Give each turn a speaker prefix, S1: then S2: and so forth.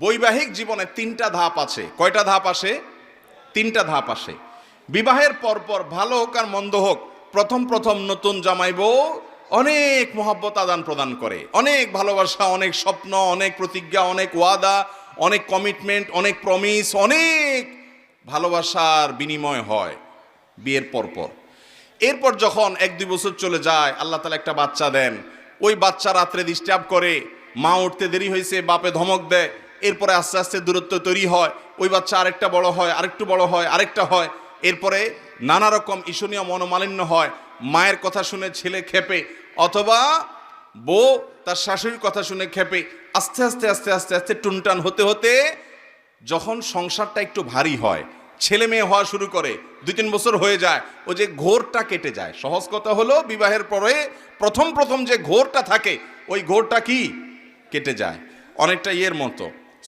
S1: বৈবাহিক জীবনে তিনটা ধাপ আছে। কয়টা ধাপ আসে? তিনটা ধাপ আসে। বিবাহের পরপর ভালো হোক আর মন্দ হোক, প্রথম প্রথম নতুন জামাই বউ অনেক মহব্বত আদান প্রদান করে। অনেক ভালোবাসা, অনেক স্বপ্ন, অনেক প্রতিজ্ঞা, অনেক ওয়াদা, অনেক কমিটমেন্ট অনেক প্রমিস অনেক ভালোবাসার বিনিময় হয় বিয়ের পরপর। এরপর যখন এক দুই বছর চলে যায়, আল্লাহ তালা একটা বাচ্চা দেন। ওই বাচ্চা রাত্রে ডিস্টার্ব করে, মা উঠতে দেরি হয়েছে, বাপে ধমক দেয়। এরপরে আস্তে আস্তে দূরত্ব তৈরি হয়। ওই বাচ্চা আরেকটা বড় হয়, আরেকটু বড় হয়, আরেকটা হয়। এরপরে নানা রকম ঈশনীয় মনোমালিন্য হয়। মায়ের কথা শুনে ছেলে খেপে অথবা বউ তার শাশুড়ির কথা শুনে খেপে আস্তে আস্তে আস্তে আস্তে আস্তে টুনটান হতে হতে যখন সংসারটা একটু ভারী হয়, ছেলে মেয়ে হওয়া শুরু করে, দুই তিন বছর হয়ে যায় ও যে ঘোরটা কেটে যায়। সহজ কথা হলো বিবাহের পরে প্রথম প্রথম যে ঘোরটা থাকে, ওই ঘোরটা কি? কেটে যায়। অনেকটা ইয়ের মতো।